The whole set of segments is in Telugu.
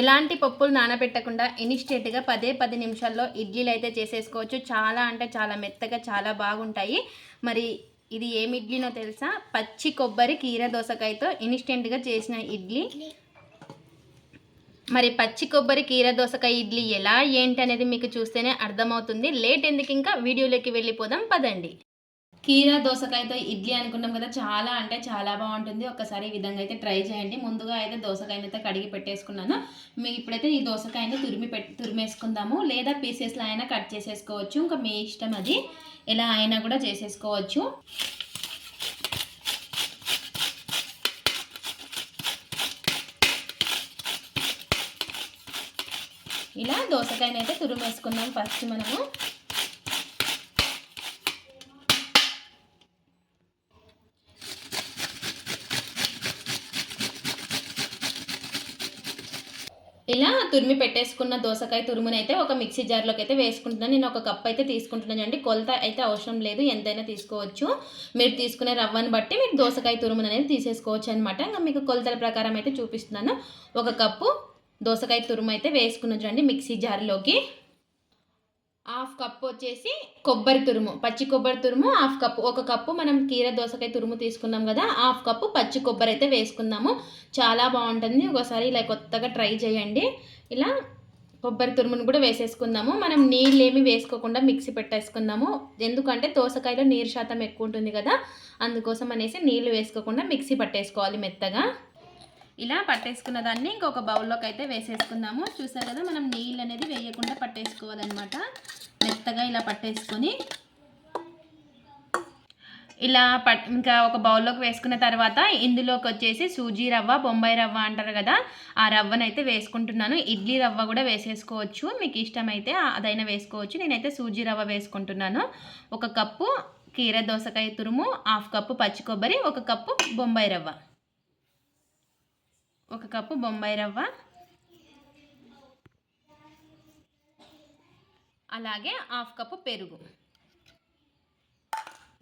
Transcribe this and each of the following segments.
ఎలాంటి పప్పులు నానబెట్టకుండా ఇన్స్టెంట్గా పదే పది నిమిషాల్లో ఇడ్లీలు అయితే చేసేసుకోవచ్చు. చాలా అంటే చాలా మెత్తగా చాలా బాగుంటాయి. మరి ఇది ఏమి ఇడ్లీనో తెలుసా? పచ్చి కొబ్బరి కీర దోసకాయతో ఇన్స్టెంట్గా చేసిన ఇడ్లీ. మరి పచ్చి కొబ్బరి కీర దోసకాయ ఇడ్లీ ఎలా ఏంటి అనేది మీకు చూస్తేనే అర్థమవుతుంది. లేట్ ఎందుకు ఇంకా వీడియోలోకి వెళ్ళిపోదాం. పదండి. కీర దోసకాయతో ఇడ్లీ అనుకున్నాం కదా చాలా అంటే చాలా బాగుంటుంది. ఒక్కసారి ఈ విధంగా అయితే ట్రై చేయండి. ముందుగా అయితే దోసకాయని అయితే కడిగి పెట్టేసుకున్నాను. మీ ఇప్పుడైతే ఈ దోసకాయని తురిమి పెట్ తురిమేసుకుందాము. లేదా పీసెస్లో అయినా కట్ చేసేసుకోవచ్చు. ఇంకా మీ ఇష్టం అది. ఎలా అయినా కూడా చేసేసుకోవచ్చు. ఇలా దోసకాయని అయితే తురిమేసుకుందాం ఫస్ట్ మనము ఇలా తురిమి పెట్టేసుకున్న దోసకాయ తురుముని అయితే ఒక మిక్సీ జార్లోకి అయితే వేసుకుంటున్నాను నేను ఒక కప్ అయితే తీసుకుంటున్నాను అండి కొలత అయితే అవసరం లేదు. ఎంతైనా తీసుకోవచ్చు. మీరు తీసుకునే రవ్వని బట్టి మీరు దోసకాయ తురుముని అనేది తీసేసుకోవచ్చు అనమాట ఇంకా మీకు కొలతల ప్రకారం అయితే చూపిస్తున్నాను. ఒక కప్పు దోసకాయ తురుము అయితే వేసుకున్న చూడండి మిక్సీ జార్లోకి. హాఫ్ కప్ వచ్చేసి కొబ్బరి తురుము పచ్చి కొబ్బరి తురుము హాఫ్ కప్పు. ఒక కప్పు మనం కీర దోసకాయ తురుము తీసుకున్నాం కదా హాఫ్ కప్పు పచ్చి కొబ్బరి అయితే వేసుకుందాము. చాలా బాగుంటుంది. ఒకసారి ఇలా కొత్తగా ట్రై చేయండి. ఇలా కొబ్బరి తురుమును కూడా వేసేసుకుందాము. మనం నీళ్ళు ఏమి వేసుకోకుండా మిక్సీ పెట్టేసుకుందాము. ఎందుకంటే దోసకాయలో నీరు శాతం ఎక్కువ ఉంటుంది కదా అందుకోసం అనేసి నీళ్ళు వేసుకోకుండా మిక్సీ పట్టేసుకోవాలి మెత్తగా. ఇలా పట్టేసుకున్న దాన్ని ఇంకొక బౌల్లోకి అయితే వేసేసుకుందాము. చూసారు కదా మనం నీళ్ళు అనేది వేయకుండా పట్టేసుకోవాలన్నమాట. మెత్తగా ఇలా పట్టేసుకొని ఇలా పట్ ఇంకా ఒక బౌల్లోకి వేసుకున్న తర్వాత ఇందులోకి వచ్చేసి సూజీ రవ్వ బొంబాయి రవ్వ అంటారు కదా ఆ రవ్వనైతే వేసుకుంటున్నాను. ఇడ్లీ రవ్వ కూడా వేసేసుకోవచ్చు. మీకు ఇష్టమైతే అదైనా వేసుకోవచ్చు. నేనైతే సూజీ రవ్వ వేసుకుంటున్నాను. ఒక కప్పు కీర దోసకాయ తురుము హాఫ్ కప్పు పచ్చి కొబ్బరి ఒక కప్పు బొంబాయి రవ్వ. ఒక కప్పు బొంబాయి రవ్వ. అలాగే హాఫ్ కప్పు పెరుగు.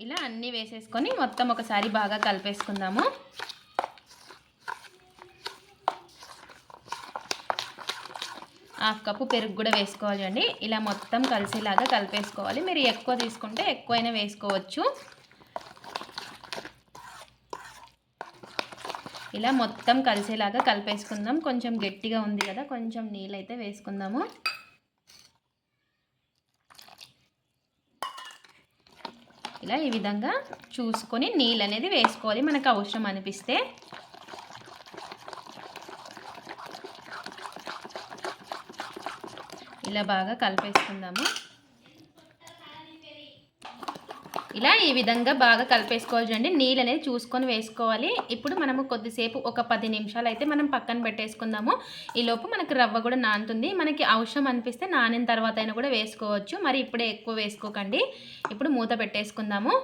ఇలా అన్నీ వేసేసుకొని మొత్తం ఒకసారి బాగా కలిపేసుకుందాము. హాఫ్ కప్పు పెరుగు కూడా వేసుకోవాలి అండి. ఇలా మొత్తం కలిసేలాగా కలిపేసుకోవాలి. మీరు ఎక్కువ తీసుకుంటే ఎక్కువైనా వేసుకోవచ్చు. ఇలా మొత్తం కలిసేలాగా కలిపేసుకుందాం. కొంచెం గట్టిగా ఉంది కదా కొంచెం నీళ్ళైతే వేసుకుందాము. ఇలా ఈ విధంగా చూసుకొని నీళ్ళు అనేది వేసుకోవాలి. మనకు అవసరం అనిపిస్తే. ఇలా బాగా కలిపేసుకుందాము. ఇలా ఈ విధంగా బాగా కలిపేసుకోవాలి చూడండి నీళ్ళు అనేది చూసుకొని వేసుకోవాలి. ఇప్పుడు మనము కొద్దిసేపు ఒక పది నిమిషాలు అయితే మనం పక్కన పెట్టేసుకుందాము. ఈ లోపు మనకి రవ్వ కూడా నానుతుంది. మనకి అవసరం అనిపిస్తే నానిన తర్వాత అయినా కూడా వేసుకోవచ్చు. మరి ఇప్పుడే ఎక్కువ వేసుకోకండి. ఇప్పుడు మూత పెట్టేసుకుందాము.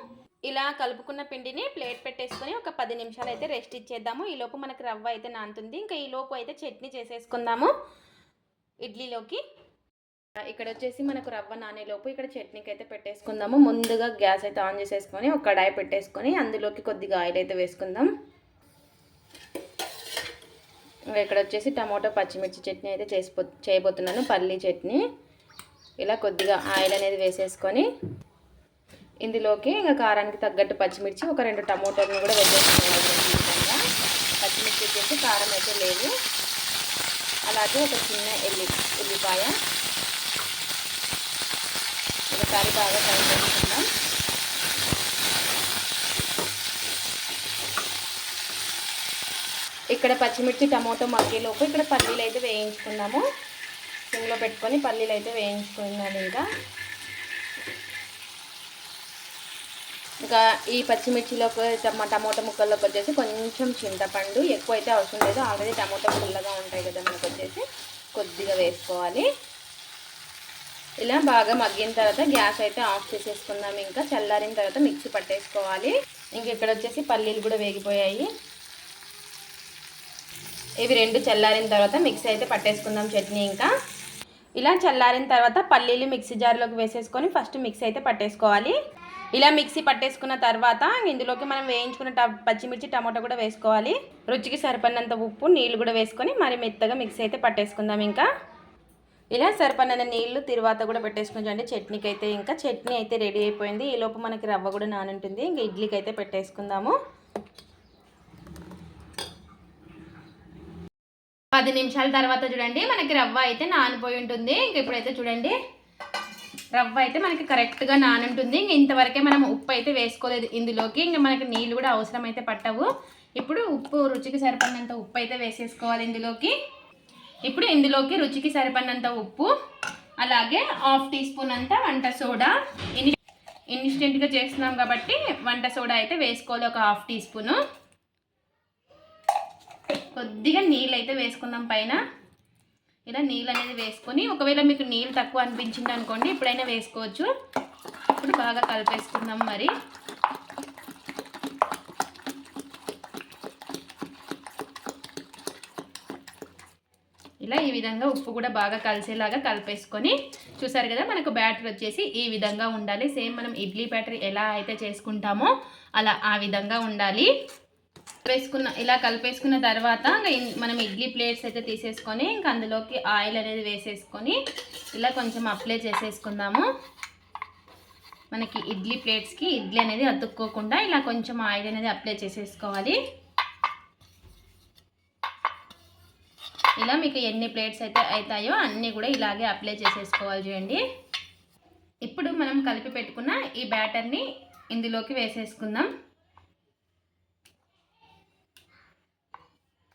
ఇలా కలుపుకున్న పిండిని ప్లేట్ పెట్టేసుకొని ఒక పది నిమిషాలు అయితే రెస్ట్ ఇచ్చేద్దాము. ఈ లోపు మనకి రవ్వ అయితే నానుతుంది. ఇంకా ఈ లోపు అయితే చట్నీ చేసేసుకుందాము. ఇడ్లీలోకి ఇక్కడ వచ్చేసి మనకు రవ్వ నానేలోపు ఇక్కడ చట్నీకి అయితే పెట్టేసుకుందాము. ముందుగా గ్యాస్ అయితే ఆన్ చేసేసుకొని ఒక కడాయి పెట్టేసుకొని అందులోకి కొద్దిగా ఆయిల్ అయితే వేసుకుందాం. ఇక్కడ వచ్చేసి టమాటో పచ్చిమిర్చి చట్నీ అయితే చేసిపో చేయబోతున్నాను పల్లీ చట్నీ. ఇలా కొద్దిగా ఆయిల్ అనేది వేసేసుకొని ఇందులోకి ఇంకా కారానికి తగ్గట్టు పచ్చిమిర్చి ఒక రెండు టమాటోలను కూడా వేసేసుకోవాలి పచ్చిమిర్చి వచ్చేసి కారం అయితే లేదు. అలాగే ఒక చిన్న ఎల్లి ఉల్లిపాయ ఒకసారి బాగా ఫ్రై చేసుకుందాం. ఇక్కడ పచ్చిమిర్చి టమాటో మగ్గేలోపు ఇక్కడ పల్లీలు అయితే వేయించుకున్నాము. సిమ్లో పెట్టుకొని పల్లీలు అయితే వేయించుకున్నాను ఇంకా ఇంకా ఈ పచ్చిమిర్చిలోకి టమాటా ముక్కల్లోకి వచ్చేసి కొంచెం చింతపండు ఎక్కువ అయితే అవసరం లేదు. ఆల్రెడీ టమాటా పుల్లగా ఉంటాయి కదా మనకు వచ్చేసి. కొద్దిగా వేసుకోవాలి. ఇలా బాగా మగ్గిన తర్వాత గ్యాస్ అయితే ఆఫ్ చేసేసుకుందాం. ఇంకా చల్లారిన తర్వాత మిక్సీ పట్టేసుకోవాలి. ఇంక ఇక్కడ వచ్చేసి పల్లీలు కూడా వేగిపోయాయి. ఇవి రెండు చల్లారిన తర్వాత మిక్సీ అయితే పట్టేసుకుందాం చట్నీ ఇంకా. ఇలా చల్లారిన తర్వాత పల్లీలు మిక్సీ జార్లోకి వేసేసుకొని ఫస్ట్ మిక్సీ అయితే పట్టేసుకోవాలి. ఇలా మిక్సీ పట్టేసుకున్న తర్వాత ఇందులోకి మనం వేయించుకున్న ట- పచ్చిమిర్చి టమాటో కూడా వేసుకోవాలి. రుచికి సరిపడినంత ఉప్పు నీళ్ళు కూడా వేసుకొని మరి మెత్తగా మిక్సీ అయితే పట్టేసుకుందాం ఇంకా. ఇలా సరిపడిన నీళ్ళు తిరువాత కూడా పెట్టేసుకుని చట్నీకి అయితే ఇంకా చట్నీ అయితే రెడీ అయిపోయింది. ఈ లోపు మనకి రవ్వ కూడా నానుంటుంది. ఇంకా ఇడ్లీకి అయితే పెట్టేసుకుందాము. పది నిమిషాల తర్వాత చూడండి. మనకి రవ్వ అయితే నానిపోయి ఉంటుంది. ఇంక ఇప్పుడైతే చూడండి. రవ్వ అయితే మనకి కరెక్ట్గా నానుంటుంది. ఇంక ఇంతవరకే మనం ఉప్పు అయితే వేసుకోలేదు ఇందులోకి. ఇంక మనకి నీళ్ళు కూడా అవసరం అయితే పట్టవు. ఇప్పుడు ఉప్పు రుచికి సరిపడినంత ఉప్పు అయితే వేసేసుకోవాలి ఇందులోకి. ఇప్పుడు ఇందులోకి రుచికి సరిపడినంత ఉప్పు అలాగే హాఫ్ టీ స్పూన్ అంతా వంట సోడా. ఇన్ ఇన్స్టెంట్గా చేస్తున్నాం కాబట్టి వంట సోడా అయితే వేసుకోవాలి ఒక హాఫ్ టీ స్పూను. కొద్దిగా నీళ్ళు అయితే వేసుకుందాం పైన. ఇలా నీళ్ళు అనేది వేసుకొని ఒకవేళ మీకు నీళ్ళు తక్కువ అనిపించింది అనుకోండి ఇప్పుడైనా వేసుకోవచ్చు. ఇప్పుడు బాగా కలిపేసుకుందాం మరి. ఇలా ఈ విధంగా ఉప్పు కూడా బాగా కలిసేలాగా కలిపేసుకొని చూసారు కదా మనకు బ్యాటర్ వచ్చేసి ఈ విధంగా ఉండాలి. సేమ్ మనం ఇడ్లీ బ్యాటర్ ఎలా అయితే చేసుకుంటామో అలా ఆ విధంగా ఉండాలి. వేసుకున్న ఇలా కలిపేసుకున్న తర్వాత మనం ఇడ్లీ ప్లేట్స్ అయితే తీసేసుకొని ఇంకా అందులోకి ఆయిల్ అనేది వేసేసుకొని ఇలా కొంచెం అప్లై చేసేసుకుందాము. మనకి ఇడ్లీ ప్లేట్స్కి ఇడ్లీ అనేది అతుక్కోకుండా ఇలా కొంచెం ఆయిల్ అనేది అప్లై చేసేసుకోవాలి. ఇలా మీకు ఎన్ని ప్లేట్స్ అయితే అవుతాయో అన్నీ కూడా ఇలాగే అప్లై చేసేసుకోవాలి చూడండి. ఇప్పుడు మనం కలిపి పెట్టుకున్న ఈ బ్యాటర్ని ఇందులోకి వేసేసుకుందాం.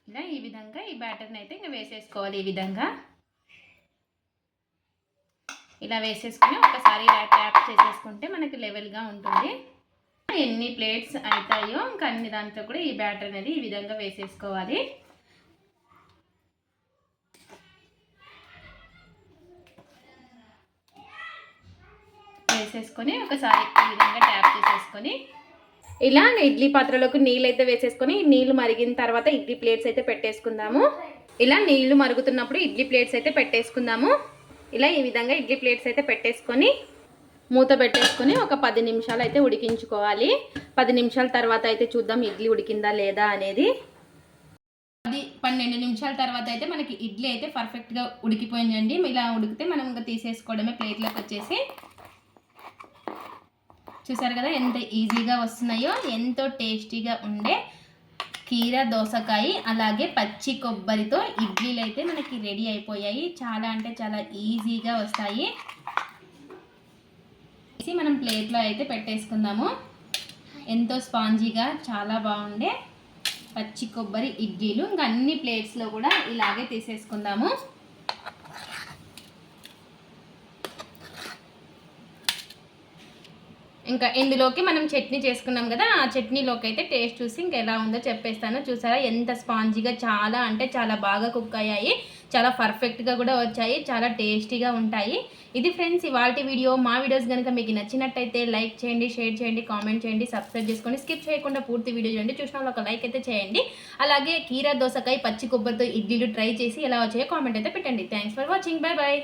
ఇలా ఈ విధంగా ఈ బ్యాటర్ని అయితే ఇంకా వేసేసుకోవాలి ఈ విధంగా. ఇలా వేసేసుకుని ఒకసారి ఇలా ట్యాప్ చేసేసుకుంటే మనకి లెవెల్గా ఉంటుంది. ఎన్ని ప్లేట్స్ అవుతాయో ఇంకా అన్ని దాంట్లో కూడా ఈ బ్యాటర్ అనేది ఈ విధంగా వేసేసుకోవాలి. వేసేసుకొని ఒకసారి ఈ విధంగా ట్యాప్ చేసేసుకొని ఇలా ఇడ్లీ పాత్రలోకి నీళ్ళు అయితే వేసేసుకొని నీళ్ళు మరిగిన తర్వాత ఇడ్లీ ప్లేట్స్ అయితే పెట్టేసుకుందాము. ఇలా నీళ్ళు మరుగుతున్నప్పుడు ఇడ్లీ ప్లేట్స్ అయితే పెట్టేసుకుందాము. ఇలా ఈ విధంగా ఇడ్లీ ప్లేట్స్ అయితే పెట్టేసుకొని మూత పెట్టేసుకొని ఒక పది నిమిషాలు అయితే ఉడికించుకోవాలి. పది నిమిషాల తర్వాత అయితే చూద్దాం ఇడ్లీ ఉడికిందా లేదా అనేది. పది పన్నెండు నిమిషాల తర్వాత అయితే మనకి ఇడ్లీ అయితే పర్ఫెక్ట్గా ఉడికిపోయిందండి. ఇలా ఉడికితే మనం ఇంకా తీసేసుకోవడమే ప్లేట్లోకి వచ్చేసి. చూసారు కదా ఎంత ఈజీగా వస్తున్నాయో ఎంతో టేస్టీగా ఉండే కీర దోసకాయ అలాగే పచ్చి కొబ్బరితో ఇడ్లీలు అయితే మనకి రెడీ అయిపోయాయి. చాలా అంటే చాలా ఈజీగా వస్తాయి. తీసి మనం ప్లేట్లో అయితే పెట్టేసుకుందాము. ఎంతో స్పాంజీగా చాలా బాగుండే పచ్చి కొబ్బరి ఇడ్లీలు. ఇంకా అన్ని ప్లేట్స్లో కూడా ఇలాగే తీసేసుకుందాము. ఇంకా ఇందులోకి మనం చట్నీ చేసుకున్నాం కదా ఆ చట్నీలోకి అయితే టేస్ట్ చూసి ఇంకా ఎలా ఉందో చెప్పేస్తాను. చూసారా ఎంత స్పాంజీగా చాలా అంటే చాలా బాగా కుక్ అయ్యాయి. చాలా పర్ఫెక్ట్గా కూడా వచ్చాయి చాలా టేస్టీగా ఉంటాయి. ఇది ఫ్రెండ్స్ ఇవాళ వీడియో. మా వీడియోస్ కనుక మీకు నచ్చినట్టయితే లైక్ చేయండి షేర్ చేయండి కామెంట్ చేయండి సబ్స్క్రైబ్ చేసుకోండి స్కిప్ చేయకుండా పూర్తి వీడియో చూడండి. చూసిన ఒక లైక్ అయితే చేయండి. అలాగే కీరా దోసకాయ పచ్చి కొబ్బరితో ఇడ్లీలు ట్రై చేసి ఎలా వచ్చాయో కామెంట్ అయితే పెట్టండి. Thanks for watching. Bye bye